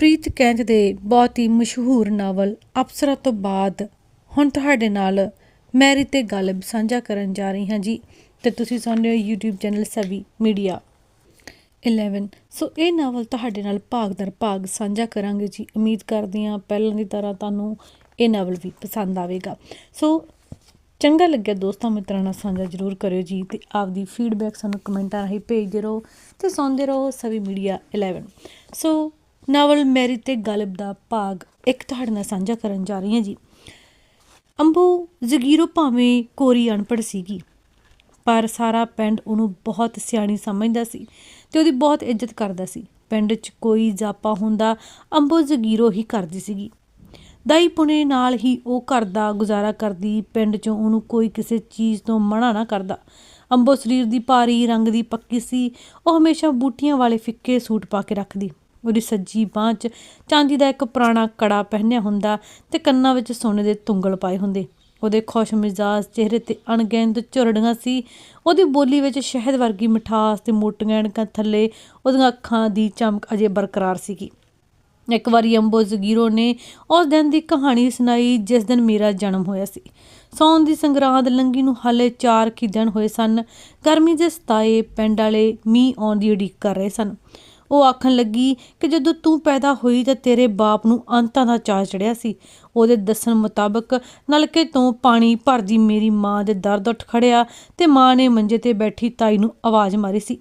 ਪ੍ਰੀਤ ਕੈਂਥ ਦੇ ਬਹੁਤ ਹੀ ਮਸ਼ਹੂਰ ਨਾਵਲ ਅਪਸਰਾ ਤੋਂ ਬਾਅਦ ਹੁਣ ਤੁਹਾਡੇ ਨਾਲ ਮੈਰੀ ਤੇ ਗਾਲਿਬ ਸਾਂਝਾ ਕਰਨ ਜਾ ਰਹੀ ਹਾਂ ਜੀ ਤੇ ਤੁਸੀਂ ਸੁਣ ਰਹੇ ਹੋ YouTube channel Savi media 11 so ਇਹ ਨਾਵਲ ਤੁਹਾਡੇ ਨਾਲ ਭਾਗ ਦਰ ਭਾਗ ਸਾਂਝਾ ਕਰਾਂਗੇ ਜੀ। ਉਮੀਦ ਕਰਦੇ ਹਾਂ ਪਹਿਲਾਂ ਦੀ ਤਰ੍ਹਾਂ ਤੁਹਾਨੂੰ ਇਹ ਨਾਵਲ ਵੀ ਪਸੰਦ ਆਵੇਗਾ। ਸੋ ਚੰਗਾ ਲੱਗਿਆ ਦੋਸਤਾਂ ਮਿੱਤਰਾਂ ਨਾਲ ਸਾਂਝਾ ਜ਼ਰੂਰ ਕਰਿਓ ਜੀ ਤੇ ਆਪਦੀ ਫੀਡਬੈਕ ਸਾਨੂੰ ਕਮੈਂਟਾਂ ਰਾਹੀਂ ਭੇਜਦੇ ਰਹੋ ਤੇ ਸੁਣਦੇ ਰਹੋ Savi media 11 so novel Mary ਤੇ ਗਾਲਿਬ ਦਾ ਭਾਗ ਇੱਕ ਤੁਹਾਡੇ ਨਾਲ ਸਾਂਝਾ ਕਰਨ ਜਾ ਰਹੀ ਹਾਂ ਜੀ। ਅੰਬੂ ਜ਼ਗੀਰੋ ਭਾਵੇਂ ਕੋਰੀ ਅਨਪੜ੍ਹ ਸੀਗੀ, ਪਰ ਸਾਰਾ ਪਿੰਡ ਉਹਨੂੰ ਬਹੁਤ ਸਿਆਣੀ ਸਮਝਦਾ ਸੀ ਤੇ ਉਹਦੀ ਬਹੁਤ ਇੱਜ਼ਤ ਕਰਦਾ ਸੀ। ਪਿੰਡ 'ਚ ਕੋਈ ਜਾਪਾ ਹੁੰਦਾ ਅੰਬੋ ਜ਼ਗੀਰੋ ਹੀ ਕਰਦੀ ਸੀਗੀ। ਦਾਈ ਪੁਣੇ ਨਾਲ ਹੀ ਉਹ ਘਰ ਦਾ ਗੁਜ਼ਾਰਾ ਕਰਦੀ, ਪਿੰਡ 'ਚੋਂ ਉਹਨੂੰ ਕੋਈ ਕਿਸੇ ਚੀਜ਼ ਤੋਂ ਮਨਾ ਨਾ ਕਰਦਾ। ਅੰਬੋ ਸਰੀਰ ਦੀ ਭਾਰੀ ਰੰਗ ਦੀ ਪੱਕੀ ਸੀ, ਉਹ ਹਮੇਸ਼ਾ ਬੂਟੀਆਂ ਵਾਲੇ ਫਿੱਕੇ ਸੂਟ ਪਾ ਕੇ ਰੱਖਦੀ। ਉਹਦੀ ਸੱਜੀ ਬਾਂਹ 'ਚ ਚਾਂਦੀ ਦਾ ਇੱਕ ਪੁਰਾਣਾ ਕੜਾ ਪਹਿਨਿਆ ਹੁੰਦਾ ਤੇ ਕੰਨਾਂ ਵਿੱਚ ਸੋਨੇ ਦੇ ਤੁੰਗਲ ਪਾਏ ਹੁੰਦੇ। ਉਹਦੇ ਖੁਸ਼ ਮਿਜ਼ਾਜ ਚਿਹਰੇ ਤੇ ਅਣਗਿਣਤ ਝੁਰੜੀਆਂ ਸੀ। ਉਹਦੀ ਬੋਲੀ ਵਿੱਚ ਸ਼ਹਿਦ ਵਰਗੀ ਮਿਠਾਸ ਤੇ ਮੋਟੀਆਂ ਐਨਕਾਂ ਥੱਲੇ ਉਹਦੀਆਂ ਅੱਖਾਂ ਦੀ ਚਮਕ ਅਜੇ ਬਰਕਰਾਰ ਸੀਗੀ। ਇੱਕ ਵਾਰੀ ਅੰਬੋ ਜ਼ਗੀਰੋ ਨੇ ਉਸ ਦਿਨ ਦੀ ਕਹਾਣੀ ਸੁਣਾਈ ਜਿਸ ਦਿਨ ਮੇਰਾ ਜਨਮ ਹੋਇਆ ਸੀ। ਸੌਣ ਦੀ ਸੰਗਰਾਂਦ ਲੰਗੀ ਨੂੰ ਹਾਲੇ 4 ਕੀ ਦਿਨ ਹੋਏ ਸਨ। ਗਰਮੀ ਦੇ ਸਤਾਏ ਪਿੰਡ ਵਾਲੇ ਮੀਂਹ ਆਉਣ ਦੀ ਉਡੀਕ ਕਰ ਰਹੇ ਸਨ। ਉਹ ਆਖਣ ਲੱਗੀ ਕਿ ਜਦੋਂ ਤੂੰ ਪੈਦਾ ਹੋਈ ਤਾਂ ਤੇਰੇ ਬਾਪ ਨੂੰ ਅੰਤਾਂ ਦਾ ਚਾਅ ਚੜਿਆ ਸੀ। ਉਹਦੇ ਦੱਸਣ ਮੁਤਾਬਕ ਨਲਕੇ ਤੋਂ ਪਾਣੀ ਭਰਦੀ ਮੇਰੀ ਮਾਂ ਦੇ ਦਰਦ ਉੱਠ ਖੜਿਆ ਤੇ ਮਾਂ ਨੇ ਮੰਜੇ ਤੇ ਬੈਠੀ ਤਾਈ ਨੂੰ ਆਵਾਜ਼ ਮਾਰੀ ਸੀ।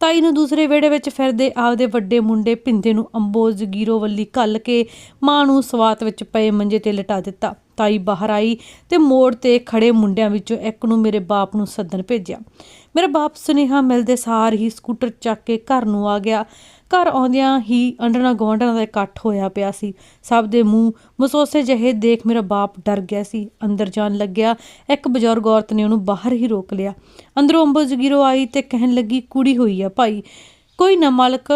ਤਾਈ ਨੂੰ ਦੂਸਰੇ ਵਿਹੜੇ ਵਿੱਚ ਫਿਰਦੇ ਆਪਦੇ ਵੱਡੇ ਮੁੰਡੇ ਭਿੰਦੇ ਨੂੰ ਅੰਬੋ ਜ਼ਗੀਰੋ ਵੱਲੀ ਘੱਲ ਕੇ ਮਾਂ ਨੂੰ ਸਵਾਤ ਵਿੱਚ ਪਏ ਮੰਜੇ ਤੇ ਲਟਾ ਦਿੱਤਾ। ਤਾਈ ਬਾਹਰ ਆਈ ਤੇ ਮੋੜ ਤੇ ਖੜੇ ਮੁੰਡਿਆਂ ਵਿੱਚੋਂ ਇੱਕ ਨੂੰ ਮੇਰੇ ਬਾਪ ਨੂੰ ਸੱਦਣ ਭੇਜਿਆ। ਮੇਰਾ ਬਾਪ ਸੁਨੇਹਾ ਮਿਲਦੇ ਸਾਰ ਹੀ ਸਕੂਟਰ ਚੱਕ ਕੇ ਘਰ ਨੂੰ ਆ ਗਿਆ। ਘਰ ਆਉਂਦਿਆਂ ਹੀ ਅੰਡਣਾ ਗਵਾਂਢਣਾ ਦਾ ਇਕੱਠ ਹੋਇਆ ਪਿਆ ਸੀ। ਸਭ ਦੇ ਮੂੰਹ ਮਸੋਸੇ ਜਿਹੇ ਦੇਖ ਮੇਰਾ ਬਾਪ ਡਰ ਗਿਆ ਸੀ। ਅੰਦਰ ਜਾਣ ਲੱਗਿਆ, ਇੱਕ ਬਜ਼ੁਰਗ ਔਰਤ ਨੇ ਉਹਨੂੰ ਬਾਹਰ ਹੀ ਰੋਕ ਲਿਆ। ਅੰਦਰੋਂ ਅੰਬੋ ਜ਼ਗੀਰੋ ਆਈ ਤੇ ਕਹਿਣ ਲੱਗੀ, ਕੁੜੀ ਹੋਈ ਆ ਭਾਈ, ਕੋਈ ਨਾ ਮਾਲਕ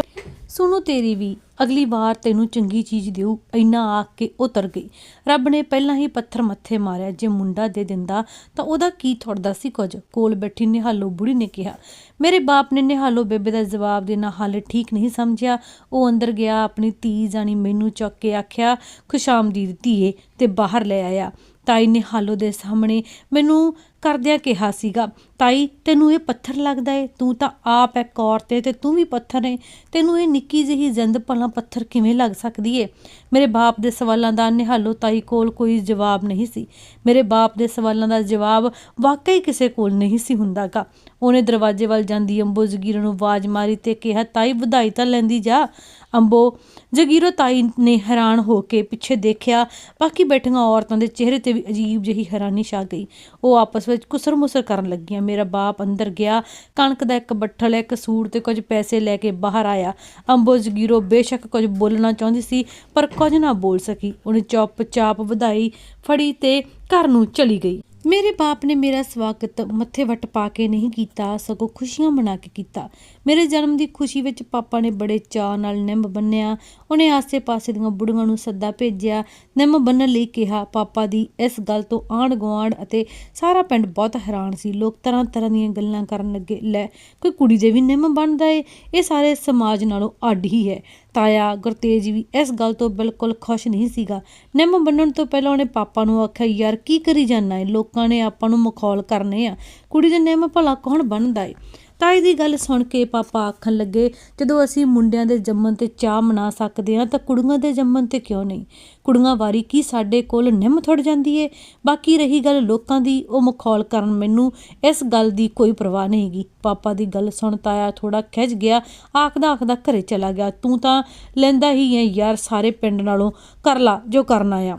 ਸੁਣੋ ਤੇਰੀ ਵੀ, ਅਗਲੀ ਵਾਰ ਤੈਨੂੰ ਚੰਗੀ ਚੀਜ਼ ਦਿਉ ਇੰਨਾ ਆਖ ਕੇ ਉਤਰ ਗਈ। ਰੱਬ ਨੇ ਪਹਿਲਾਂ ਹੀ ਪੱਥਰ ਮੱਥੇ ਮਾਰਿਆ, ਜੇ ਮੁੰਡਾ ਦੇ ਦਿੰਦਾ ਤਾਂ ਉਹਦਾ ਕੀ ਥੋੜਦਾ ਸੀ ਕੁਝ? ਕੋਲ ਬੈਠੀ ਨਿਹਾਲੋ ਬੁੜੀ ਨੇ ਕਿਹਾ, ਮੇਰੇ ਬਾਪ ਨੇ ਨਿਹਾਲੋ ਬੇਬੇ ਦਾ ਜਵਾਬ ਦੇਣਾ ਹਾਲੇ ਠੀਕ ਨਹੀਂ ਸਮਝਿਆ। ਉਹ ਅੰਦਰ ਗਿਆ, ਆਪਣੀ ਧੀ ਜਾਣੀ ਮੈਨੂੰ ਚੁੱਕ ਕੇ ਆਖਿਆ, ਖੁਸ਼ਾਮਦੀਦ ਧੀਏ, ਤੇ ਬਾਹਰ ਲੈ ਆਇਆ। ਤਾਈ ਨੇ ਹਾਲੋ ਦੇ ਸਾਹਮਣੇ ਮੈਨੂੰ ਕਰਦਿਆਂ ਕਿਹਾ ਸੀਗਾ, ਤਾਈ, ਤੈਨੂੰ ਇਹ ਪੱਥਰ ਲੱਗਦਾ ਏ, ਤੂੰ ਤਾਂ ਆਪ ਇੱਕ ਔਰਤ ਏ ਤੇ ਤੂੰ ਵੀ ਪੱਥਰ ਏ। ਤੈਨੂੰ ਇਹ ਨਿੱਕੀ ਜਿਹੀ ਜ਼ਿੰਦ ਭਲਾ ਪੱਥਰ ਕਿਵੇਂ ਲੱਗ ਸਕਦੀ ਏ? ਮੇਰੇ ਬਾਪ ਦੇ ਸਵਾਲਾਂ ਦਾ ਨਿਹਾਲੋ ਤਾਈ ਕੋਲ ਕੋਈ ਜਵਾਬ ਨਹੀਂ ਸੀ। ਮੇਰੇ ਬਾਪ ਦੇ ਸਵਾਲਾਂ ਦਾ ਜਵਾਬ ਵਾਕਈ ਕਿਸੇ ਕੋਲ ਨਹੀਂ ਸੀ ਹੁੰਦਾਗਾ। ਉਹਨੇ ਦਰਵਾਜ਼ੇ ਵੱਲ ਜਾਂਦੀ ਅੰਬੋ ਜ਼ਗੀਰ ਨੂੰ ਆਵਾਜ਼ ਮਾਰੀ ਤੇ ਕਿਹਾ, ਤਾਈ, ਵਧਾਈ ਤਾਂ ਲੈਂਦੀ ਜਾ। ਅੰਬੋ ਜਗੀਰੋ ਤਾਈ ਨੇ ਹੈਰਾਨ ਹੋ ਕੇ ਪਿੱਛੇ ਦੇਖਿਆ, ਬਾਕੀ ਬੈਠੀਆਂ ਔਰਤਾਂ ਦੇ ਚਿਹਰੇ ਤੇ ਵੀ ਅਜੀਬ ਜਿਹੀ ਹੈਰਾਨੀ ਛਾ ਗਈ। ਉਹ ਆਪਸ ਵਿੱਚ ਕੁਸਰ-ਮੁਸਰ ਕਰਨ ਲੱਗੀਆਂ। ਮੇਰਾ ਬਾਪ ਅੰਦਰ ਗਿਆ, ਕਣਕ ਦਾ ਇੱਕ ਬੱਠਲ, ਇੱਕ ਸੂਟ ਤੇ ਕੁਝ ਪੈਸੇ ਲੈ ਕੇ ਬਾਹਰ ਆਇਆ। ਅੰਬੋ ਜਗੀਰੋ ਬੇਸ਼ੱਕ ਕੁਝ ਬੋਲਣਾ ਚਾਹੁੰਦੀ ਸੀ, ਪਰ ਕੁਝ ਨਾ ਬੋਲ ਸਕੀ। ਉਹਨੇ ਚੁੱਪ-ਚਾਪ ਵਧਾਈ ਫੜੀ ਤੇ ਘਰ ਨੂੰ ਚਲੀ ਗਈ। ਮੇਰੇ ਬਾਪ ਨੇ ਮੇਰਾ ਸਵਾਗਤ ਮੱਥੇ ਵੱਟ ਪਾ ਕੇ ਨਹੀਂ ਕੀਤਾ, ਸਗੋਂ ਖੁਸ਼ੀਆਂ ਮਨਾ ਕੇ ਕੀਤਾ। ਮੇਰੇ ਜਨਮ ਦੀ ਖੁਸ਼ੀ ਵਿੱਚ ਪਾਪਾ ਨੇ ਬੜੇ ਚਾਅ ਨਾਲ ਨਿੰਮ ਬੰਨਿਆ, ਉਹਨੇ ਆਸੇ-ਪਾਸੇ ਦੀਆਂ ਬੁੜੀਆਂ ਨੂੰ ਸੱਦਾ ਭੇਜਿਆ। ਨਿੰਮ ਬੰਨਣ ਲਈ ਕਿਹਾ, ਪਾਪਾ ਦੀ ਇਸ ਗੱਲ ਤੋਂ ਆਂਢ ਗੁਆਂਢ ਅਤੇ ਸਾਰਾ ਪਿੰਡ ਬਹੁਤ ਹੈਰਾਨ ਸੀ। ਲੋਕ ਤਰ੍ਹਾਂ ਤਰ੍ਹਾਂ ਦੀਆਂ ਗੱਲਾਂ ਕਰਨ ਲੱਗੇ, ਲੈ, ਕੋਈ ਕੁੜੀ ਦੇ ਵੀ ਨਿੰਮ ਬਣਦਾ ਏ? ਇਹ ਸਾਰੇ ਸਮਾਜ ਨਾਲੋਂ ਅੱਡ ਹੀ ਹੈ। ਤਾਇਆ ਗੁਰਤੇਜ ਵੀ ਇਸ ਗੱਲ ਤੋਂ ਬਿਲਕੁਲ ਖੁਸ਼ ਨਹੀਂ ਸੀਗਾ। ਨਿੰਮ ਬੰਨਣ ਤੋਂ ਪਹਿਲਾਂ ਉਹਨੇ ਪਾਪਾ ਨੂੰ ਆਖਿਆ, ਯਾਰ, ਕੀ ਕਰੀ ਜਾਂਦਾ ਏ? ਲੋਕਾਂ ਨੇ ਆਪਾਂ ਨੂੰ ਮਖੌਲ ਕਰਨੇ ਆ। ਕੁੜੀ ਦੇ ਨਿੰਮ ਭਲਾ ਕੌਣ ਬਣਦਾ ਏ? ਤਾਈ ਦੀ ਗੱਲ ਸੁਣ ਕੇ ਪਾਪਾ ਆਖਣ ਲੱਗੇ, ਜਦੋਂ ਅਸੀਂ ਮੁੰਡਿਆਂ ਦੇ ਜੰਮਣ ਤੇ ਚਾਹ ਮਨਾ ਸਕਦੇ ਹਾਂ ਤਾਂ ਕੁੜੀਆਂ ਦੇ ਜੰਮਣ ਤੇ ਕਿਉਂ ਨਹੀਂ? ਕੁੜੀਆਂ ਵਾਰੀ ਕੀ ਸਾਡੇ ਕੋਲ ਨਿੰਮ ਥੜ ਜਾਂਦੀ ਏ? ਬਾਕੀ ਰਹੀ ਗੱਲ ਲੋਕਾਂ ਦੀ, ਉਹ ਮਖੌਲ ਕਰਨ ਮੈਨੂੰ, ਇਸ ਗੱਲ ਦੀ ਕੋਈ ਪਰਵਾਹ ਨਹੀਂਗੀ ਪਾਪਾ ਦੀ ਗੱਲ ਸੁਣ ਤਾਇਆ ਥੋੜਾ ਖਿੱਚ ਗਿਆ, ਆਖਦਾ ਆਖਦਾ ਘਰੇ ਚਲਾ ਗਿਆ। ਤੂੰ ਤਾਂ ਲੈਂਦਾ ਹੀ ਹੈ ਯਾਰ ਸਾਰੇ ਪਿੰਡ ਨਾਲੋਂ, ਕਰ ਲਾ ਜੋ ਕਰਨਾ ਆ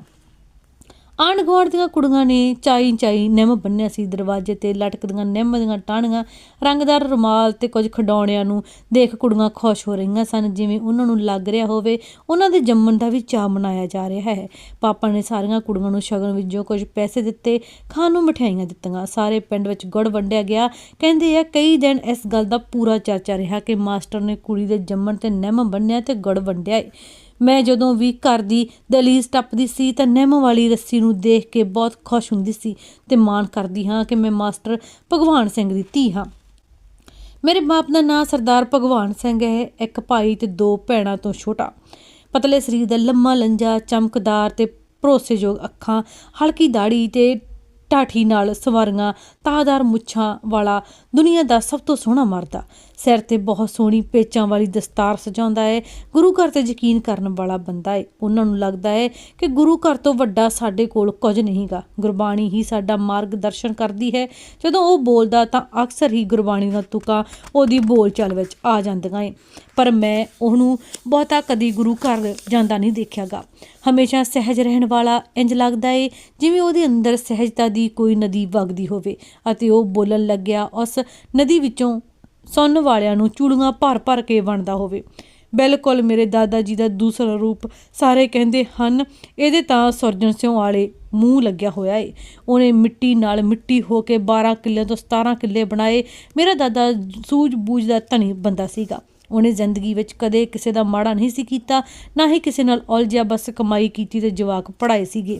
ਆਂਢ ਗੁਆਂਢ ਦੀਆਂ ਕੁੜੀਆਂ ਨੇ ਚਾਈ ਚਾਈ ਨਿੰਮ ਬੰਨਿਆ ਸੀ, ਦਰਵਾਜ਼ੇ ਤੇ ਲਟਕਦੀਆਂ ਨਿੰਮ ਦੀਆਂ ਟਾਹਣੀਆਂ, ਰੰਗਦਾਰ ਰੁਮਾਲ ਤੇ ਕੁਝ ਖਡੌਣਿਆਂ ਨੂੰ ਦੇਖ ਕੁੜੀਆਂ ਖੁਸ਼ ਹੋ ਰਹੀਆਂ ਸਨ, ਜਿਵੇਂ ਉਹਨਾਂ ਨੂੰ ਲੱਗ ਰਿਹਾ ਹੋਵੇ ਉਹਨਾਂ ਦੇ ਜੰਮਣ ਦਾ ਵੀ ਚਾਅ ਮਨਾਇਆ ਜਾ ਰਿਹਾ ਹੈ। ਪਾਪਾ ਨੇ ਸਾਰੀਆਂ ਕੁੜੀਆਂ ਨੂੰ ਸ਼ਗਨ ਵਿੱਚੋਂ ਕੁਝ ਪੈਸੇ ਦਿੱਤੇ, ਖਾਣ ਨੂੰ ਮਠਿਆਈਆਂ ਦਿੱਤੀਆਂ। ਸਾਰੇ ਪਿੰਡ ਵਿੱਚ ਗੁੜ ਵੰਡਿਆ ਗਿਆ। ਕਹਿੰਦੇ ਆ, ਕਈ ਦਿਨ ਇਸ ਗੱਲ ਦਾ ਪੂਰਾ ਚਰਚਾ ਰਿਹਾ ਕਿ ਮਾਸਟਰ ਨੇ ਕੁੜੀ ਦੇ ਜੰਮਣ ਤੇ ਨਿੰਮ ਬੰਨਿਆ ਤੇ ਗੁੜ ਵੰਡਿਆ ਏ। ਮੈਂ ਜਦੋਂ ਵੀ ਘਰ ਦੀ ਦਲੀਜ਼ ਟੱਪਦੀ ਸੀ ਤਾਂ ਨਿੰਮ ਵਾਲੀ ਰੱਸੀ ਨੂੰ ਦੇਖ ਕੇ ਬਹੁਤ ਖੁਸ਼ ਹੁੰਦੀ ਸੀ ਤੇ ਮਾਣ ਕਰਦੀ ਹਾਂ ਕਿ ਮੈਂ ਮਾਸਟਰ ਭਗਵਾਨ ਸਿੰਘ ਦੀ ਧੀ ਹਾਂ। ਮੇਰੇ ਬਾਪ ਦਾ ਨਾਂ ਸਰਦਾਰ ਭਗਵਾਨ ਸਿੰਘ ਹੈ, ਇੱਕ ਭਾਈ ਤੇ ਦੋ ਭੈਣਾਂ ਤੋਂ ਛੋਟਾ। ਪਤਲੇ ਸਰੀਰ ਦਾ ਲੰਮਾ ਲੰਜਾ, ਚਮਕਦਾਰ ਤੇ ਭਰੋਸੇਯੋਗ ਅੱਖਾਂ, ਹਲਕੀ ਦਾੜੀ ਤੇ ਟਾਠੀ ਨਾਲ ਸਵਾਰੀਆਂ ਤਾਦਾਰ ਮੁੱਛਾਂ ਵਾਲਾ ਦੁਨੀਆ ਦਾ ਸਭ ਤੋਂ ਸੋਹਣਾ ਮਰਦਾ ਸਿਰ ਤੇ ਬਹੁਤ ਸੋਹਣੀ ਪੇਚਾਂ ਵਾਲੀ ਦਸਤਾਰ ਸਜਾਉਂਦਾ ਹੈ ਗੁਰੂ ਘਰ ਤੇ ਯਕੀਨ ਕਰਨ ਵਾਲਾ ਬੰਦਾ ਹੈ ਉਹਨਾਂ ਨੂੰ ਲੱਗਦਾ ਹੈ ਕਿ ਗੁਰੂ ਘਰ ਤੋਂ ਵੱਡਾ ਸਾਡੇ ਕੋਲ ਕੁਝ ਨਹੀਂਗਾ। ਗੁਰਬਾਣੀ ਹੀ ਸਾਡਾ ਮਾਰਗਦਰਸ਼ਨ ਕਰਦੀ ਹੈ। ਜਦੋਂ ਉਹ ਬੋਲਦਾ ਤਾਂ ਅਕਸਰ ਹੀ ਗੁਰਬਾਣੀ ਦਾ ਤੁਕਾ ਉਹਦੀ ਬੋਲਚਾਲ ਵਿੱਚ ਆ ਜਾਂਦੀਆਂ ਏ। ਪਰ ਮੈਂ ਉਹਨੂੰ ਬਹੁਤਾ ਕਦੀ ਗੁਰੂ ਘਰ ਜਾਂਦਾ ਨਹੀਂ ਦੇਖਿਆਗਾ। ਹਮੇਸ਼ਾ ਸਹਿਜ ਰਹਿਣ ਵਾਲਾ ਇੰਜ ਲੱਗਦਾ ਏ, ਜਿਵੇਂ ਉਹਦੇ ਅੰਦਰ ਸਹਿਜਤਾ ਦੀ ਕੋਈ ਨਦੀ ਵਗਦੀ ਹੋਵੇ ਅਤੇ ਉਹ ਬੋਲਣ ਲੱਗਿਆ ਉਸ ਨਦੀ ਵਿੱਚੋਂ ਸੁਣਨ ਵਾਲਿਆਂ ਨੂੰ ਚੂੜੀਆਂ ਭਰ ਭਰ ਕੇ ਵੰਡਦਾ ਹੋਵੇ। ਬਿਲਕੁਲ ਮੇਰੇ ਦਾਦਾ ਜੀ ਦਾ ਦੂਸਰਾ ਰੂਪ ਸਾਰੇ ਕਹਿੰਦੇ ਹਨ, ਇਹਦੇ ਤਾਂ ਸੁਰਜਣ ਸਿਉ ਵਾਲੇ ਮੂੰਹ ਲੱਗਿਆ ਹੋਇਆ ਏ। ਉਹਨੇ ਮਿੱਟੀ ਨਾਲ ਮਿੱਟੀ ਹੋ ਕੇ 12 ਕਿੱਲੇ ਤੋਂ 17 ਕਿੱਲੇ ਬਣਾਏ। ਮੇਰਾ ਦਾਦਾ ਸੂਝ ਬੂਝ ਦਾ ਧਨੀ ਬੰਦਾ ਸੀਗਾ। ਉਹਨੇ ਜ਼ਿੰਦਗੀ ਵਿੱਚ ਕਦੇ ਕਿਸੇ ਦਾ ਮਾੜਾ ਨਹੀਂ ਸੀ ਕੀਤਾ, ਨਾ ਹੀ ਕਿਸੇ ਨਾਲ ਉਲਝਿਆ ਬਸ ਕਮਾਈ ਕੀਤੀ ਤੇ ਜਵਾਕ ਪੜਾਏ ਸੀਗੇ।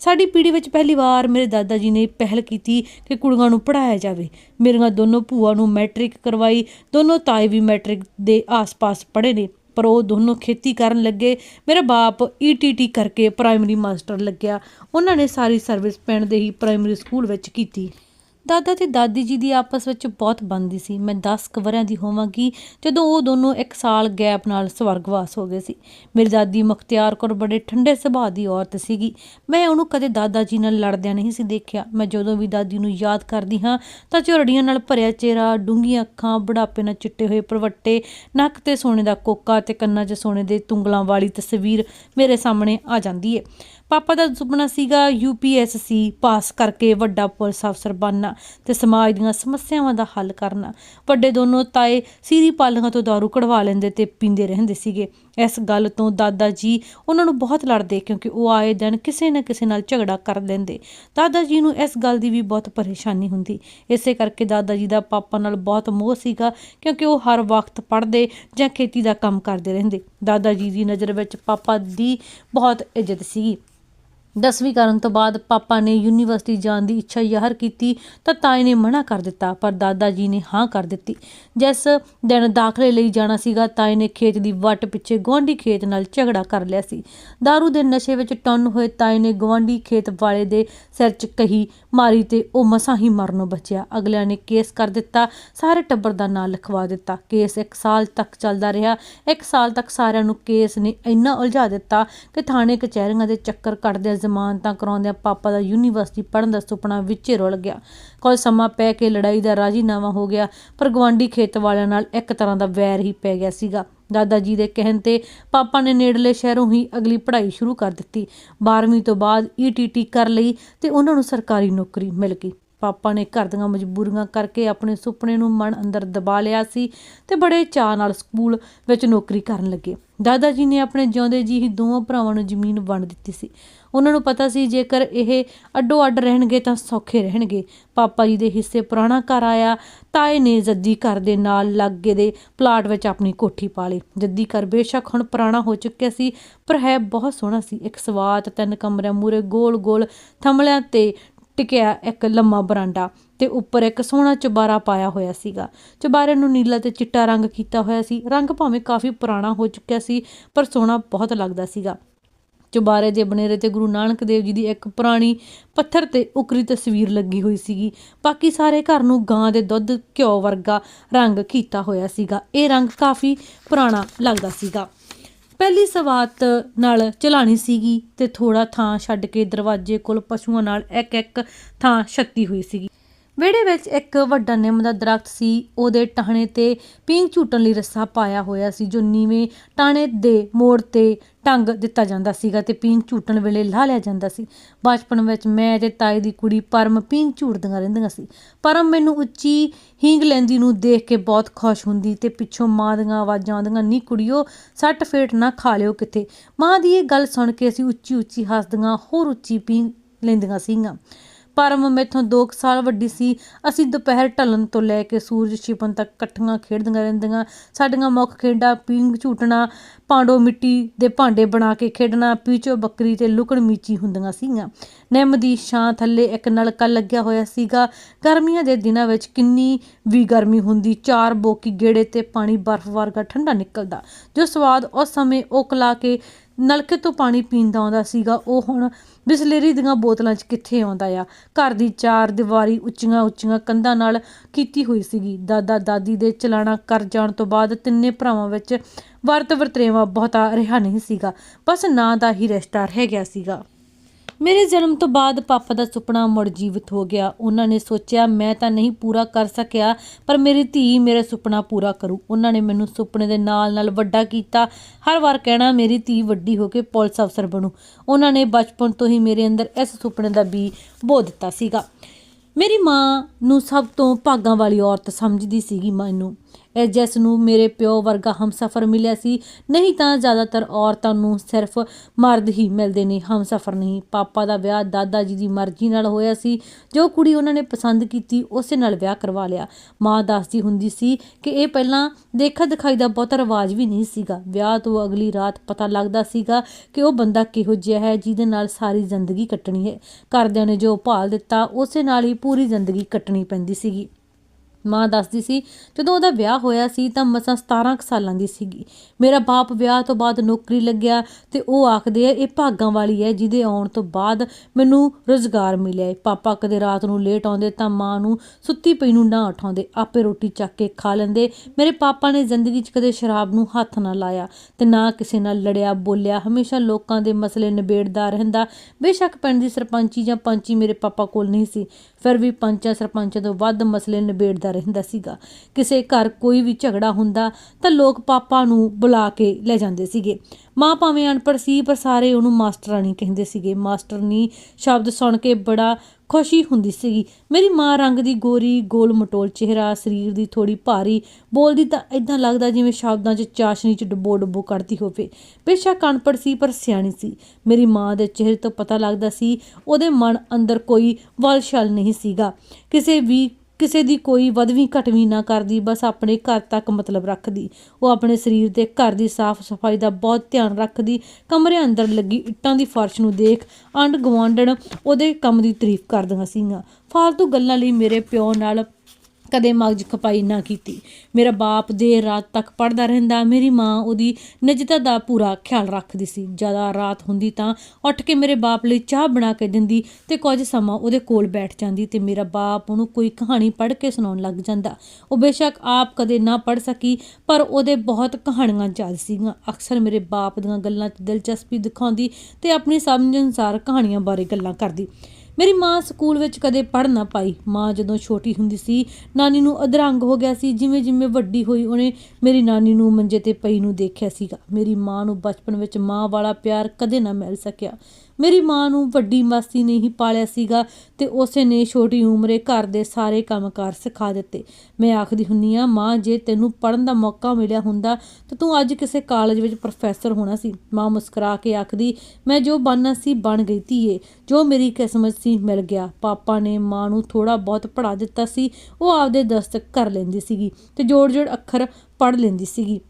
ਸਾਡੀ ਪੀੜ੍ਹੀ ਵਿੱਚ ਪਹਿਲੀ ਵਾਰ ਮੇਰੇ ਦਾਦਾ ਜੀ ਨੇ ਪਹਿਲ ਕੀਤੀ ਕਿ ਕੁੜੀਆਂ ਨੂੰ ਪੜਾਇਆ ਜਾਵੇ। ਮੇਰੀਆਂ ਦੋਨੋਂ ਭੂਆ ਨੂੰ ਮੈਟ੍ਰਿਕ ਕਰਵਾਈ, ਦੋਨੋਂ ਤਾਏ ਵੀ ਮੈਟ੍ਰਿਕ ਦੇ ਆਸ-ਪਾਸ ਪੜ੍ਹੇ ਨੇ, ਪਰ ਉਹ ਦੋਨੋਂ ਖੇਤੀ ਕਰਨ ਲੱਗੇ। ਮੇਰਾ ਬਾਪ ਈਟੀਟੀ ਕਰਕੇ ਪ੍ਰਾਇਮਰੀ ਮਾਸਟਰ ਲੱਗਿਆ। ਉਹਨਾਂ ਨੇ ਸਾਰੀ ਸਰਵਿਸ ਪਿੰਡ ਦੇ ਹੀ ਪ੍ਰਾਇਮਰੀ ਸਕੂਲ ਵਿੱਚ ਕੀਤੀ। ਦਾਦਾ ਤੇ ਦਾਦੀ ਜੀ ਦੀ ਆਪਸ ਵਿੱਚ ਬਹੁਤ ਬਣਦੀ ਸੀ। ਮੈਂ 10 ਕੁ ਵਰਿਆਂ ਦੀ ਹੋਵਾਂਗੀ ਜਦੋਂ ਉਹ ਦੋਨੋਂ ਇੱਕ ਸਾਲ ਗੈਪ ਨਾਲ ਸਵਰਗਵਾਸ ਹੋ ਗਏ ਸੀ। ਮੇਰੀ ਦਾਦੀ ਮੁਖਤਿਆਰ ਕੌਰ ਬੜੇ ਠੰਡੇ ਸੁਭਾਅ ਦੀ ਔਰਤ ਸੀਗੀ। ਮੈਂ ਉਹਨੂੰ ਕਦੇ ਦਾਦਾ ਜੀ ਨਾਲ ਲੜਦਿਆਂ ਨਹੀਂ ਸੀ ਦੇਖਿਆ। ਮੈਂ ਜਦੋਂ ਵੀ ਦਾਦੀ ਨੂੰ ਯਾਦ ਕਰਦੀ ਹਾਂ ਤਾਂ ਝੁਰੜੀਆਂ ਨਾਲ ਭਰਿਆ ਚਿਹਰਾ, ਡੂੰਘੀਆਂ ਅੱਖਾਂ, ਬੁਢਾਪੇ ਨਾਲ ਚਿੱਟੇ ਹੋਏ ਪਰਵੱਟੇ, ਨੱਕ ਤੇ ਸੋਨੇ ਦਾ ਕੋਕਾ ਤੇ ਕੰਨਾਂ 'ਚ ਸੋਨੇ ਦੇ ਤੁੰਗਲਾਂ ਵਾਲੀ ਤਸਵੀਰ ਮੇਰੇ ਸਾਹਮਣੇ ਆ ਜਾਂਦੀ ਏ। ਪਾਪਾ ਦਾ ਸੁਪਨਾ ਸੀਗਾ ਯੂਪੀਐਸਸੀ ਪਾਸ ਕਰਕੇ ਵੱਡਾ ਪੁਲਿਸ ਅਫਸਰ ਬਣਨਾ ਤੇ ਸਮਾਜ ਦੀਆਂ ਸਮੱਸਿਆਵਾਂ ਦਾ ਹੱਲ ਕਰਨਾ। ਵੱਡੇ ਦੋਨੋਂ ਤਾਏ ਸੀਰੀ ਪਾਲੀਆਂ ਤੋਂ ਦਾਰੂ ਕਢਵਾ ਲੈਂਦੇ ਤੇ ਪੀਂਦੇ ਰਹਿੰਦੇ ਸੀਗੇ। ਇਸ ਗੱਲ ਤੋਂ ਦਾਦਾ ਜੀ ਉਹਨਾਂ ਨੂੰ ਬਹੁਤ ਲੜਦੇ ਕਿਉਂਕਿ ਉਹ ਆਏ ਦਿਨ ਕਿਸੇ ਨਾ ਕਿਸੇ ਨਾਲ ਝਗੜਾ ਕਰ ਲੈਂਦੇ। ਦਾਦਾ ਜੀ ਨੂੰ ਇਸ ਗੱਲ ਦੀ ਵੀ ਬਹੁਤ ਪਰੇਸ਼ਾਨੀ ਹੁੰਦੀ। ਇਸੇ ਕਰਕੇ ਦਾਦਾ ਜੀ ਦਾ ਪਾਪਾ ਨਾਲ ਬਹੁਤ ਮੋਹ ਸੀਗਾ ਕਿਉਂਕਿ ਉਹ ਹਰ ਵਕਤ ਪੜ੍ਹਦੇ ਜਾਂ ਖੇਤੀ ਦਾ ਕੰਮ ਕਰਦੇ ਰਹਿੰਦੇ। ਦਾਦਾ ਜੀ ਦੀ ਨਜ਼ਰ ਵਿੱਚ ਪਾਪਾ ਦੀ ਬਹੁਤ ਇੱਜ਼ਤ ਸੀਗੀ। ਦਸਵੀਂ ਕਰਨ ਤੋਂ ਬਾਅਦ ਪਾਪਾ ਨੇ ਯੂਨੀਵਰਸਿਟੀ ਜਾਣ ਦੀ ਇੱਛਾ ਜ਼ਾਹਰ ਕੀਤੀ ਤਾਂ ਤਾਏ ਨੇ ਮਨਾ ਕਰ ਦਿੱਤਾ, ਪਰ ਦਾਦਾ ਜੀ ਨੇ ਹਾਂ ਕਰ ਦਿੱਤੀ। ਜਿਸ ਦਿਨ ਦਾਖਲੇ ਲਈ ਜਾਣਾ ਸੀਗਾ, ਤਾਏ ਨੇ ਖੇਤ ਦੀ ਵੱਟ ਪਿੱਛੇ ਗੁਆਂਢੀ ਖੇਤ ਨਾਲ ਝਗੜਾ ਕਰ ਲਿਆ ਸੀ। दारू ਦੇ ਨਸ਼ੇ ਵਿੱਚ ਟੰਨ ਹੋਏ ਤਾਏ ਨੇ ਗੁਆਂਢੀ ਖੇਤ ਵਾਲੇ ਦੇ ਸਿਰ 'ਚ ਕਹੀ ਮਾਰੀ ਤੇ ਉਹ ਮਸਾਂ ਹੀ ਮਰਨੋਂ ਬਚਿਆ। ਅਗਲਿਆਂ ਨੇ ਕੇਸ ਕਰ ਦਿੱਤਾ, ਸਾਰੇ ਟੱਬਰ ਦਾ ਨਾਂ ਲਿਖਵਾ ਦਿੱਤਾ। ਕੇਸ 1 ਸਾਲ ਤੱਕ ਚੱਲਦਾ ਰਿਹਾ। 1 ਸਾਲ ਤੱਕ ਸਾਰਿਆਂ ਨੂੰ ਕੇਸ ਨੇ ਇੰਨਾ ਉਲਝਾ ਦਿੱਤਾ ਕਿ ਥਾਣੇ ਕਚਹਿਰੀਆਂ ਦੇ ਚੱਕਰ ਕੱਟਦੇ ਜ਼ਮਾਨਤਾਂ ਕਰਾਉਂਦਿਆਂ ਪਾਪਾ ਦਾ ਯੂਨੀਵਰਸਿਟੀ ਪੜ੍ਹਨ ਦਾ ਸੁਪਨਾ ਵਿੱਚੇ ਰੁਲ ਗਿਆ। ਕੁਝ ਸਮਾਂ ਪੈ ਕੇ ਲੜਾਈ ਦਾ ਰਾਜੀਨਾਮਾ ਹੋ ਗਿਆ, ਪਰ ਗਵਾਂਢੀ ਖੇਤ ਵਾਲਿਆਂ ਨਾਲ ਇੱਕ ਤਰ੍ਹਾਂ ਦਾ ਵੈਰ ਹੀ ਪੈ ਗਿਆ ਸੀਗਾ। ਦਾਦਾ ਜੀ ਦੇ ਕਹਿਣ ਤੇ ਪਾਪਾ ਨੇ ਨੇੜਲੇ ਸ਼ਹਿਰੋਂ ਹੀ ਅਗਲੀ ਪੜ੍ਹਾਈ ਸ਼ੁਰੂ ਕਰ ਦਿੱਤੀ। 12ਵੀਂ ਤੋਂ ਬਾਅਦ ਈਟੀਟੀ ਕਰ ਲਈ ਤੇ ਉਹਨਾਂ ਨੂੰ ਸਰਕਾਰੀ ਨੌਕਰੀ ਮਿਲ ਗਈ। ਪਾਪਾ ਨੇ ਘਰ ਦੀਆਂ ਮਜਬੂਰੀਆਂ ਕਰਕੇ ਆਪਣੇ ਸੁਪਨੇ ਨੂੰ ਮਨ ਅੰਦਰ ਦਬਾ ਲਿਆ ਸੀ ਤੇ ਬੜੇ ਚਾਅ ਨਾਲ ਸਕੂਲ ਵਿੱਚ ਨੌਕਰੀ ਕਰਨ ਲੱਗੇ। ਦਾਦਾ ਜੀ ਨੇ ਆਪਣੇ ਜਿਉਂਦੇ ਜੀ ਹੀ ਦੋਵਾਂ ਭਰਾਵਾਂ ਨੂੰ ਜ਼ਮੀਨ ਵੰਡ ਦਿੱਤੀ ਸੀ। ਉਹਨਾਂ ਨੂੰ ਪਤਾ ਸੀ ਜੇਕਰ ਇਹ ਅੱਡੋ ਅੱਡ ਰਹਿਣਗੇ ਤਾਂ ਸੌਖੇ ਰਹਿਣਗੇ। ਪਾਪਾ ਜੀ ਦੇ ਹਿੱਸੇ ਪੁਰਾਣਾ ਘਰ ਆਇਆ, ਤਾਏ ਨੇ ਜੱਦੀ ਘਰ ਦੇ ਨਾਲ ਲੱਗੇ ਦੇ ਪਲਾਟ ਵਿੱਚ ਆਪਣੀ ਕੋਠੀ ਪਾ ਲਈ। ਜੱਦੀ ਘਰ ਬੇਸ਼ੱਕ ਹੁਣ ਪੁਰਾਣਾ ਹੋ ਚੁੱਕਿਆ ਸੀ, ਪਰ ਹੈ ਬਹੁਤ ਸੋਹਣਾ ਸੀ। ਇੱਕ ਸਵਾਤ ਤਿੰਨ ਕਮਰਿਆਂ ਮੂਰੇ ਗੋਲ ਗੋਲ ਥੰਮਲਿਆਂ ਤੇ ਟਿਕਿਆ ਇੱਕ ਲੰਮਾ ਬਰਾਂਡਾ ਤੇ ਉੱਪਰ ਇੱਕ ਸੋਹਣਾ ਚੁਬਾਰਾ ਪਾਇਆ ਹੋਇਆ ਸੀਗਾ। ਚੁਬਾਰੇ ਨੂੰ ਨੀਲਾ ਤੇ ਚਿੱਟਾ ਰੰਗ ਕੀਤਾ ਹੋਇਆ ਸੀ। ਰੰਗ ਭਾਵੇਂ ਕਾਫੀ ਪੁਰਾਣਾ ਹੋ ਚੁੱਕਿਆ ਸੀ, ਪਰ ਸੋਹਣਾ ਬਹੁਤ ਲੱਗਦਾ ਸੀਗਾ। ਚੁਬਾਰੇ ਦੇ ਬਨੇਰੇ ਤੇ ਗੁਰੂ ਨਾਨਕ ਦੇਵ ਜੀ ਦੀ ਇੱਕ ਪੁਰਾਣੀ ਪੱਥਰ ਤੇ ਉਕਰੀ ਤਸਵੀਰ ਲੱਗੀ ਹੋਈ ਸੀਗੀ। ਬਾਕੀ ਸਾਰੇ ਘਰ ਨੂੰ ਗਾਂ ਦੇ ਦੁੱਧ, ਘਿਓ ਵਰਗਾ ਰੰਗ ਕੀਤਾ ਹੋਇਆ ਸੀਗਾ। ਇਹ ਰੰਗ ਕਾਫੀ ਪੁਰਾਣਾ ਲੱਗਦਾ ਸੀਗਾ। ਪਹਿਲੀ ਸਵਾਤ ਨਾਲ ਚਲਾਣੀ ਸੀਗੀ ਤੇ ਥੋੜਾ ਥਾਂ ਛੱਡ ਕੇ ਦਰਵਾਜ਼ੇ ਕੋਲ ਪਸ਼ੂਆਂ ਨਾਲ ਇੱਕ ਇੱਕ ਥਾਂ ਛੱਤੀ ਹੋਈ ਸੀਗੀ। ਵਿਹੜੇ ਵਿੱਚ ਇੱਕ ਵੱਡਾ ਨਿੰਮ ਦਾ ਦਰਖਤ ਸੀ। ਉਹਦੇ ਟਾਹਣੇ ਤੇ ਪੀਂਘ ਝੂਟਣ ਲਈ ਰੱਸਾ ਪਾਇਆ ਹੋਇਆ ਸੀ, ਜੋ ਨੀਵੇਂ ਟਾਹਣੇ ਦੇ ਮੋੜ ਤੇ ਟੰਗ ਦਿੱਤਾ ਜਾਂਦਾ ਸੀਗਾ ਤੇ ਪੀਂਘ ਝੂਟਣ ਵੇਲੇ ਲਾਹ ਲਿਆ ਜਾਂਦਾ ਸੀ। ਬਚਪਨ ਵਿੱਚ ਮੈਂ ਤੇ ਤਾਈ ਦੀ ਕੁੜੀ ਪਰਮ ਪੀਂਘ ਝੂਟਦੀਆਂ ਰਹਿੰਦੀਆਂ ਸੀ। ਪਰਮ ਮੈਨੂੰ ਉੱਚੀ ਹੀਂਗ ਲੈਂਦੀ ਨੂੰ ਦੇਖ ਕੇ ਬਹੁਤ ਖੁਸ਼ ਹੁੰਦੀ ਤੇ ਪਿੱਛੋਂ ਮਾਂ ਦੀਆਂ ਆਵਾਜ਼ਾਂ ਆਉਂਦੀਆਂ, ਨੀ ਕੁੜੀਓ, ਸੱਟ ਫੇਟ ਨਾ ਖਾ ਲਿਓ ਕਿਤੇ ਮਾਂ ਦੀ ਇਹ ਗੱਲ ਸੁਣ ਕੇ ਅਸੀਂ ਉੱਚੀ ਉੱਚੀ ਹੱਸਦੀਆਂ, ਹੋਰ ਉੱਚੀ ਪੀਂਘ ਲੈਂਦੀਆਂ ਸੀਗੀਆਂ। ਪਰਮ ਮੈਥੋਂ 2 ਸਾਲ ਵੱਡੀ ਸੀ। ਅਸੀਂ ਦੁਪਹਿਰ ਢਲਣ ਤੋਂ ਲੈ ਕੇ ਸੂਰਜ ਛਿਪਣ ਤੱਕ ਇਕੱਠੀਆਂ ਖੇਡਦੀਆਂ ਰਹਿੰਦੀਆਂ। ਸਾਡੀਆਂ ਮੁੱਖ ਖੇਡਾਂ ਪੀਂਘ ਝੂਟਣਾ ਪਾਂਡੋ ਮਿੱਟੀ ਦੇ ਭਾਂਡੇ ਬਣਾ ਕੇ ਖੇਡਣਾ, ਪੀਚੋ ਬੱਕਰੀ ਤੇ ਲੁਕਣ ਮੀਚੀ ਹੁੰਦੀਆਂ ਸੀਗੀਆਂ। ਨਿੰਮ ਦੀ ਛਾਂ ਥੱਲੇ ਇੱਕ ਨਲਕਾ ਲੱਗਿਆ ਹੋਇਆ ਸੀਗਾ। ਗਰਮੀਆਂ ਦੇ ਦਿਨਾਂ ਵਿੱਚ ਕਿੰਨੀ ਵੀ ਗਰਮੀ ਹੁੰਦੀ, ਚਾਰ ਬੋਕੀ ਗੇੜੇ ਤੇ ਪਾਣੀ ਬਰਫ਼ ਵਰਗਾ ਠੰਡਾ ਨਿਕਲਦਾ। ਜੋ ਸਵਾਦ ਉਸ ਸਮੇਂ ਉਕਲਾ ਕੇ ਨਲਕੇ ਤੋਂ ਪਾਣੀ ਪੀਂਦਾ ਆਉਂਦਾ ਸੀਗਾ, ਉਹ ਹੁਣ ਬਿਸਲੇਰੀ ਦੀਆਂ ਬੋਤਲਾਂ 'ਚ ਕਿੱਥੇ ਆਉਂਦਾ ਆ? ਘਰ ਦੀ ਚਾਰ ਦੀਵਾਰੀ ਉੱਚੀਆਂ ਉੱਚੀਆਂ ਕੰਧਾਂ ਨਾਲ ਕੀਤੀ ਹੋਈ ਸੀਗੀ। ਦਾਦਾ ਦਾਦੀ ਦੇ ਚਲਾਣਾ ਕਰ ਜਾਣ ਤੋਂ ਬਾਅਦ ਤਿੰਨੇ ਭਰਾਵਾਂ ਵਿੱਚ ਵਰਤ ਵਰਤਰੇਵਾ ਬਹੁਤਾ ਰਿਹਾ ਨਹੀਂ ਸੀਗਾ। ਬਸ ਨਾਂ ਦਾ ਹੀ ਰਿਸ਼ਤਾ ਰਹਿ ਗਿਆ ਸੀਗਾ। ਮੇਰੇ ਜਨਮ ਤੋਂ ਬਾਅਦ ਪਾਪਾ ਦਾ ਸੁਪਨਾ ਮੁੜ ਜੀਵਤ ਹੋ ਗਿਆ। ਉਹਨਾਂ ਨੇ ਸੋਚਿਆ, ਮੈਂ ਤਾਂ ਨਹੀਂ ਪੂਰਾ ਕਰ ਸਕਿਆ, ਪਰ ਮੇਰੀ ਧੀ ਮੇਰਾ ਸੁਪਨਾ ਪੂਰਾ ਕਰੂ। ਉਹਨਾਂ ਨੇ ਮੈਨੂੰ ਸੁਪਨੇ ਦੇ ਨਾਲ ਨਾਲ ਵੱਡਾ ਕੀਤਾ। ਹਰ ਵਾਰ ਕਹਿਣਾ, ਮੇਰੀ ਧੀ ਵੱਡੀ ਹੋ ਕੇ ਪੁਲਿਸ ਅਫਸਰ ਬਣੂ। ਉਹਨਾਂ ਨੇ ਬਚਪਨ ਤੋਂ ਹੀ ਮੇਰੇ ਅੰਦਰ ਇਸ ਸੁਪਨੇ ਦਾ ਬੀ ਬੋ ਦਿੱਤਾ ਸੀਗਾ। ਮੇਰੀ ਮਾਂ ਨੂੰ ਸਭ ਤੋਂ ਭਾਗਾਂ ਵਾਲੀ ਔਰਤ ਸਮਝਦੀ ਸੀਗੀ ਮੈਨੂੰ। ਜਿਸ ਨੂੰ ਮੇਰੇ ਪਿਓ ਵਰਗਾ ਹਮਸਫਰ ਮਿਲਿਆ ਸੀ, ਨਹੀਂ ਤਾਂ ਜ਼ਿਆਦਾਤਰ ਔਰਤਾਂ ਨੂੰ ਸਿਰਫ ਮਰਦ ਹੀ ਮਿਲਦੇ ਨੇ, ਹਮਸਫਰ ਨਹੀਂ। ਪਾਪਾ ਦਾ ਵਿਆਹ ਦਾਦਾ ਜੀ ਦੀ ਮਰਜ਼ੀ ਨਾਲ ਹੋਇਆ ਸੀ, ਜੋ ਕੁੜੀ ਉਹਨਾਂ ਨੇ ਪਸੰਦ ਕੀਤੀ ਉਸੇ ਨਾਲ ਵਿਆਹ ਕਰਵਾ ਲਿਆ। ਮਾਂ ਦੱਸਦੀ ਹੁੰਦੀ ਸੀ ਕਿ ਇਹ ਪਹਿਲਾਂ ਦੇਖਾ ਦਿਖਾਈ ਦਾ ਬਹੁਤ ਰਿਵਾਜ ਵੀ ਨਹੀਂ ਸੀਗਾ। ਵਿਆਹ ਤੋਂ ਅਗਲੀ ਰਾਤ ਪਤਾ ਲੱਗਦਾ ਸੀਗਾ ਕਿ ਉਹ ਬੰਦਾ ਕਿਹੋ ਜਿਹਾ ਹੈ, ਜਿਹਦੇ ਨਾਲ ਸਾਰੀ ਜ਼ਿੰਦਗੀ ਕੱਟਣੀ ਹੈ। ਘਰਦਿਆਂ ਨੇ ਜੋ ਭਾਲ ਦਿੱਤਾ, ਉਸੇ ਨਾਲ ਹੀ ਪੂਰੀ ਜ਼ਿੰਦਗੀ ਕੱਟਣੀ ਪੈਂਦੀ ਸੀਗੀ। ਮਾਂ ਦੱਸਦੀ ਸੀ, ਜਦੋਂ ਉਹਦਾ ਵਿਆਹ ਹੋਇਆ ਸੀ ਤਾਂ ਮਸਾਂ 17 ਕੁ ਸਾਲਾਂ ਦੀ ਸੀਗੀ। ਮੇਰਾ ਬਾਪ ਵਿਆਹ ਤੋਂ ਬਾਅਦ ਨੌਕਰੀ ਲੱਗਿਆ ਤੇ ਉਹ ਆਖਦੇ ਆ, ਇਹ ਭਾਗਾਂ ਵਾਲੀ ਹੈ ਜਿਹਦੇ ਆਉਣ ਤੋਂ ਬਾਅਦ ਮੈਨੂੰ ਰੋਜ਼ਗਾਰ ਮਿਲਿਆ ਪਾਪਾ ਕਦੇ ਰਾਤ ਨੂੰ ਲੇਟ ਆਉਂਦੇ ਤਾਂ ਮਾਂ ਨੂੰ ਸੁੱਤੀ ਪਈ ਨੂੰ ਨਾ ਉਠਾਉਂਦੇ। ਆਪੇ ਰੋਟੀ ਚੱਕ ਕੇ ਖਾ ਲੈਂਦੇ। ਮੇਰੇ ਪਾਪਾ ਨੇ ਜ਼ਿੰਦਗੀ 'ਚ ਕਦੇ ਸ਼ਰਾਬ ਨੂੰ ਹੱਥ ਨਾ ਲਾਇਆ ਤੇ ਨਾ ਕਿਸੇ ਨਾਲ ਲੜਿਆ, ਬੋਲਿਆ। ਹਮੇਸ਼ਾ ਲੋਕਾਂ ਦੇ ਮਸਲੇ ਨਿਬੇੜਦਾ ਰਹਿੰਦਾ। ਬੇਸ਼ੱਕ ਪਿੰਡ ਦੀ ਸਰਪੰਚੀ ਜਾਂ ਪੰਚੀ ਮੇਰੇ ਪਾਪਾ ਕੋਲ ਨਹੀਂ ਸੀ। ਫਿਰ ਵੀ ਪੰਚਾਂ ਸਰਪੰਚਾਂ ਤੋਂ ਵੱਧ ਮਸਲੇ ਨਿਬੇੜਦਾ ਰਹਿੰਦਾ ਸੀਗਾ। ਕਿਸੇ ਘਰ ਕੋਈ ਵੀ ਝਗੜਾ ਹੁੰਦਾ ਤਾਂ ਲੋਕ ਪਾਪਾ ਨੂੰ ਬੁਲਾ ਕੇ ਲੈ ਜਾਂਦੇ ਸੀਗੇ। ਮਾਂ ਭਾਵੇਂ ਅਨਪੜ੍ਹ ਸੀ, ਪਰ ਸਾਰੇ ਉਹਨੂੰ ਮਾਸਟਰਾਣੀ ਕਹਿੰਦੇ ਸੀਗੇ। ਮਾਸਟਰਨੀ ਸ਼ਬਦ ਸੁਣ ਕੇ ਬੜਾ ਖੁਸ਼ੀ ਹੁੰਦੀ ਸੀਗੀ। ਮੇਰੀ ਮਾਂ ਰੰਗ ਦੀ ਗੋਰੀ, ਗੋਲ ਮਟੋਲ ਚਿਹਰਾ, ਸਰੀਰ ਦੀ ਥੋੜੀ ਭਾਰੀ ਬੋਲਦੀ ਤਾਂ ਇਦਾਂ ਲੱਗਦਾ ਜਿਵੇਂ ਸ਼ਬਦਾਂ 'ਚ ਚਾਸ਼ਨੀ 'ਚ ਡੁੱਬੋ ਡੁੱਬੋ ਕੱਢਦੀ ਹੋਵੇ। ਬੇਸ਼ੱਕ ਅਨਪੜ੍ਹ ਸੀ, ਪਰ ਸਿਆਣੀ ਸੀ। ਮੇਰੀ ਮਾਂ ਦੇ ਚਿਹਰੇ ਤੋਂ ਪਤਾ ਲੱਗਦਾ ਸੀ, ਉਹਦੇ ਮਨ ਅੰਦਰ ਕੋਈ ਵਲਸ਼ਲ ਨਹੀਂ ਸੀਗਾ। ਕਿਸੇ ਵੀ ਕਿਸੇ ਦੀ ਕੋਈ ਵਧਵੀਂ ਘਟਵੀਂ ਨਾ ਕਰਦੀ, ਬਸ ਆਪਣੇ ਘਰ ਤੱਕ ਮਤਲਬ ਰੱਖਦੀ। ਉਹ ਆਪਣੇ ਸਰੀਰ ਤੇ, ਘਰ ਦੀ ਸਾਫ਼ ਸਫ਼ਾਈ ਦਾ ਬਹੁਤ ਧਿਆਨ ਰੱਖਦੀ। ਕਮਰੇ ਅੰਦਰ ਲੱਗੀ ਇੱਟਾਂ ਦੀ ਫਰਸ਼ ਨੂੰ ਦੇਖ ਆਂਢ ਗੁਆਂਢਣ ਉਹਦੇ ਕੰਮ ਦੀ ਤਾਰੀਫ ਕਰਦੀਆਂ ਸੀਗੀਆਂ। ਫਾਲਤੂ ਗੱਲਾਂ ਲਈ ਮੇਰੇ ਪਿਓ ਨਾਲ ਕਦੇ ਮਗਜ ਖਪਾਈ ਨਾ ਕੀਤੀ। ਮੇਰਾ ਬਾਪ ਦੇਰ ਰਾਤ ਤੱਕ ਪੜਦਾ ਰਹਿੰਦਾ, ਮੇਰੀ ਮਾਂ ਉਹਦੀ ਨਿਜਤਾ ਦਾ ਪੂਰਾ ਖਿਆਲ ਰੱਖਦੀ ਸੀ। ਜ਼ਿਆਦਾ ਰਾਤ ਹੁੰਦੀ ਤਾਂ ਉੱਠ ਕੇ ਮੇਰੇ ਬਾਪ ਲਈ ਚਾਹ ਬਣਾ ਕੇ ਦਿੰਦੀ ਤੇ ਕੁਝ ਸਮਾਂ ਉਹਦੇ ਕੋਲ ਬੈਠ ਜਾਂਦੀ ਤੇ ਮੇਰਾ ਬਾਪ ਉਹਨੂੰ ਕੋਈ ਕਹਾਣੀ ਪੜ੍ਹ ਕੇ ਸੁਣਾਉਣ ਲੱਗ ਜਾਂਦਾ। ਉਹ ਬੇਸ਼ੱਕ ਆਪ ਕਦੇ ਨਾ ਪੜ੍ਹ ਸਕੀ, ਪਰ ਉਹਦੇ ਬਹੁਤ ਕਹਾਣੀਆਂ ਚੱਲ ਸੀਗੀਆਂ। ਅਕਸਰ ਮੇਰੇ ਬਾਪ ਦੀਆਂ ਗੱਲਾਂ 'ਚ ਦਿਲਚਸਪੀ ਦਿਖਾਉਂਦੀ ਤੇ ਆਪਣੀ ਸਮਝ ਅਨੁਸਾਰ ਕਹਾਣੀਆਂ ਬਾਰੇ ਗੱਲਾਂ ਕਰਦੀ। ਮੇਰੀ ਮਾਂ ਸਕੂਲ ਵਿੱਚ ਕਦੇ ਪੜ੍ਹ ਨਾ ਪਾਈ। ਮਾਂ ਜਦੋਂ ਛੋਟੀ ਹੁੰਦੀ ਸੀ, ਨਾਨੀ ਨੂੰ ਅਧਰੰਗ ਹੋ ਗਿਆ ਸੀ। ਜਿਵੇਂ ਜਿਵੇਂ ਵੱਡੀ ਹੋਈ, ਉਹਨੇ ਮੇਰੀ ਨਾਨੀ ਨੂੰ ਮੰਜੇ ਤੇ ਪਈ ਨੂੰ ਦੇਖਿਆ ਸੀਗਾ। ਮੇਰੀ ਮਾਂ ਨੂੰ ਬਚਪਨ ਵਿੱਚ ਮਾਂ ਵਾਲਾ ਪਿਆਰ ਕਦੇ ਨਾ ਮਿਲ ਸਕਿਆ। ਮੇਰੀ ਮਾਂ ਨੂੰ ਵੱਡੀ ਮਾਸੀ ਨੇ ਹੀ ਪਾਲਿਆ ਸੀਗਾ ਤੇ ਉਸੇ ਨੇ ਛੋਟੀ ਉਮਰੇ ਘਰ ਦੇ ਸਾਰੇ ਕੰਮਕਾਰ ਸਿਖਾ ਦਿੱਤੇ। ਮੈਂ ਆਖਦੀ ਹੁੰਨੀ ਆ, ਮਾਂ, ਜੇ ਤੈਨੂੰ ਪੜਨ ਦਾ ਮੌਕਾ ਮਿਲਿਆ ਹੁੰਦਾ ਤਾਂ ਤੂੰ ਅੱਜ ਕਿਸੇ ਕਾਲਜ ਵਿੱਚ ਪ੍ਰੋਫੈਸਰ ਹੋਣਾ ਸੀ। ਮਾਂ ਮੁਸਕਰਾ ਕੇ ਆਖਦੀ, ਮੈਂ ਜੋ ਬਣਨਾ ਸੀ ਬਣ ਗਈ ਧੀਏ, ਜੋ ਮੇਰੀ ਕਿਸਮਤ ਸੀ ਮਿਲ ਗਿਆ। ਪਾਪਾ ਨੇ ਮਾਂ ਨੂੰ ਥੋੜਾ ਬਹੁਤ ਪੜਾ ਦਿੱਤਾ ਸੀ, ਉਹ ਆਪਦੇ ਦਸਤਕ ਕਰ ਲੈਂਦੀ ਸੀਗੀ ਤੇ ਜੋੜ ਜੋੜ ਅੱਖਰ ਪੜ ਲੈਂਦੀ ਸੀਗੀ।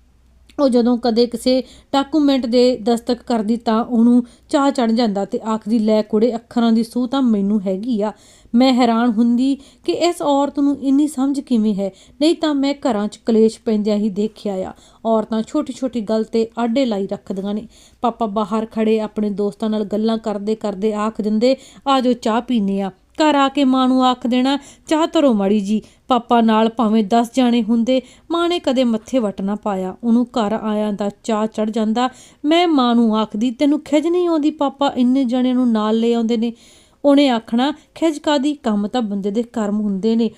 ਉਹ ਜਦੋਂ ਕਦੇ ਕਿਸੇ ਡਾਕੂਮੈਂਟ ਦੇ ਦਸਤਕ ਕਰਦੀ ਤਾਂ ਉਹਨੂੰ ਚਾਹ ਚੜ ਜਾਂਦਾ ਤੇ ਆਖਦੀ, ਲੈ ਕੁੜੇ, ਅੱਖਰਾਂ ਦੀ ਸੂਹ ਤਾਂ ਮੈਨੂੰ ਹੈਗੀ ਆ। ਮੈਂ ਹੈਰਾਨ ਹੁੰਦੀ ਕਿ ਇਸ ਔਰਤ ਨੂੰ ਇੰਨੀ ਸਮਝ ਕਿਵੇਂ ਹੈ? ਨਹੀਂ ਤਾਂ ਮੈਂ ਘਰਾਂ 'ਚ ਕਲੇਸ਼ ਪੈਂਦਿਆਂ ਹੀ ਦੇਖਿਆ ਆ। ਔਰਤਾਂ ਛੋਟੀ ਛੋਟੀ ਗੱਲ ਤੇ ਆਡੇ ਲਾਈ ਰੱਖਦੀਆਂ ਨੇ। ਪਾਪਾ ਬਾਹਰ ਖੜੇ ਆਪਣੇ ਦੋਸਤਾਂ ਨਾਲ ਗੱਲਾਂ ਕਰਦੇ ਕਰਦੇ ਆਖ ਦਿੰਦੇ, ਆ ਜੋ ਚਾਹ ਪੀਨੇ ਆ। ਘਰ ਆ ਕੇ ਮਾਂ ਨੂੰ ਆਖ ਦੇਣਾ, ਚਾਹ ਧਰੋ ਮਾੜੀ ਜੀ। ਪਾਪਾ ਨਾਲ ਭਾਵੇਂ 10 ਜਾਣੇ ਹੁੰਦੇ, ਮਾਂ ਨੇ ਕਦੇ ਮੱਥੇ ਵਟ ਨਾ ਪਾਇਆ। ਉਹਨੂੰ ਘਰ ਆਇਆਂ ਦਾ ਚਾਹ ਚੜ ਜਾਂਦਾ। ਮੈਂ ਮਾਂ ਨੂੰ ਆਖਦੀ, ਤੈਨੂੰ ਖਿਜ ਨਹੀਂ ਆਉਂਦੀ, ਪਾਪਾ ਇੰਨੇ ਜਣੇ ਨੂੰ ਨਾਲ ਲੈ ਆਉਂਦੇ ਨੇ। ਉਹਨੇ ਆਖਣਾ ਖਿਜ ਕਾਦੀ ਕੰਮ ਤਾਂ ਬੰਦੇ ਦੇ ਕਰਮ ਹੁੰਦੇ ਨੇ।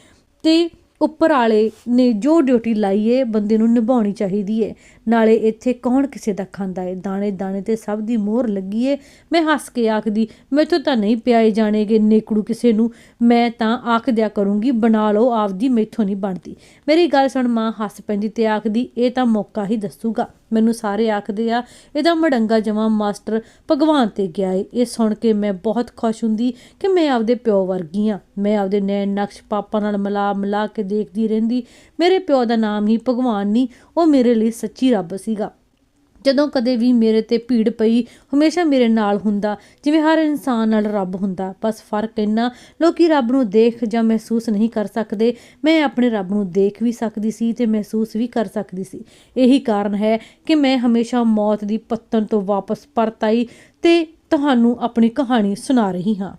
ਤੇ ਉੱਪਰ ਵਾਲੇ ਨੇ ਜੋ ਡਿਊਟੀ ਲਾਈ ਏ, ਬੰਦੇ ਨੂੰ ਨਿਭਾਉਣੀ ਚਾਹੀਦੀ ਏ। ਨਾਲੇ ਇੱਥੇ ਕੌਣ ਕਿਸੇ ਦਾ ਖਾਂਦਾ ਏ? ਦਾਣੇ ਦਾਣੇ ਤੇ ਸਭ ਦੀ ਮੋਹਰ ਲੱਗੀ ਏ। ਮੈਂ ਹੱਸ ਕੇ ਆਖਦੀ, ਮੈਥੋਂ ਤਾਂ ਨਹੀਂ ਪਿਆਏ ਜਾਣੇਗੇ ਨੇਕੜੂ ਕਿਸੇ ਨੂੰ। ਮੈਂ ਤਾਂ ਆਖ ਦਿਆ ਕਰੂੰਗੀ, ਬਣਾ ਲਓ, ਆਪਦੀ ਮੈਥੋਂ ਨਹੀਂ ਬਣਦੀ। ਮੇਰੀ ਗੱਲ ਸੁਣ ਮਾਂ ਹੱਸ ਪੈਂਦੀ ਤੇ ਆਖਦੀ, ਇਹ ਤਾਂ ਮੌਕਾ ਹੀ ਦੱਸੂਗਾ। ਮੈਨੂੰ ਸਾਰੇ ਆਖਦੇ ਆ, ਇਹਦਾ ਮੜੰਗਾ ਜਮਾ ਮਾਸਟਰ ਭਗਵਾਨ ਤੇ ਗਿਆ ਏ। ਇਹ ਸੁਣ ਕੇ ਮੈਂ ਬਹੁਤ ਖੁਸ਼ ਹੁੰਦੀ ਕਿ ਮੈਂ ਆਪਦੇ ਪਿਓ ਵਰਗੀ ਆ। ਮੈਂ ਆਪਦੇ ਨੈਣ ਨਕਸ਼ ਪਾਪਾ ਨਾਲ ਮਿਲਾ ਮਿਲਾ ਕੇ ਦੇਖਦੀ ਰਹਿੰਦੀ। ਮੇਰੇ ਪਿਓ ਦਾ ਨਾਮ ਹੀ ਭਗਵਾਨ ਨਹੀਂ, ਉਹ ਮੇਰੇ ਲਈ ਸੱਚੀ ਰੱਬ ਸੀਗਾ। ਜਦੋਂ ਕਦੇ ਵੀ ਮੇਰੇ ਤੇ ਭੀੜ ਪਈ, ਹਮੇਸ਼ਾ ਮੇਰੇ ਨਾਲ ਹੁੰਦਾ, ਜਿਵੇਂ ਹਰ ਇਨਸਾਨ ਨਾਲ ਰੱਬ ਹੁੰਦਾ। ਬਸ ਫ਼ਰਕ ਇੰਨਾ, ਲੋਕੀ ਰੱਬ ਨੂੰ ਦੇਖ ਜਾਂ ਮਹਿਸੂਸ ਨਹੀਂ ਕਰ ਸਕਦੇ। ਮੈਂ ਆਪਣੇ ਰੱਬ ਨੂੰ ਦੇਖ ਵੀ ਸਕਦੀ ਸੀ ਤੇ ਮਹਿਸੂਸ ਵੀ ਕਰ ਸਕਦੀ ਸੀ। ਇਹੀ ਕਾਰਨ ਹੈ ਕਿ ਮੈਂ ਹਮੇਸ਼ਾ ਮੌਤ ਦੀ ਪੱਤਨ ਤੋਂ ਵਾਪਸ ਪਰਤ ਆਈ ਤੇ ਤੁਹਾਨੂੰ ਆਪਣੀ ਕਹਾਣੀ ਸੁਣਾ ਰਹੀ ਹਾਂ।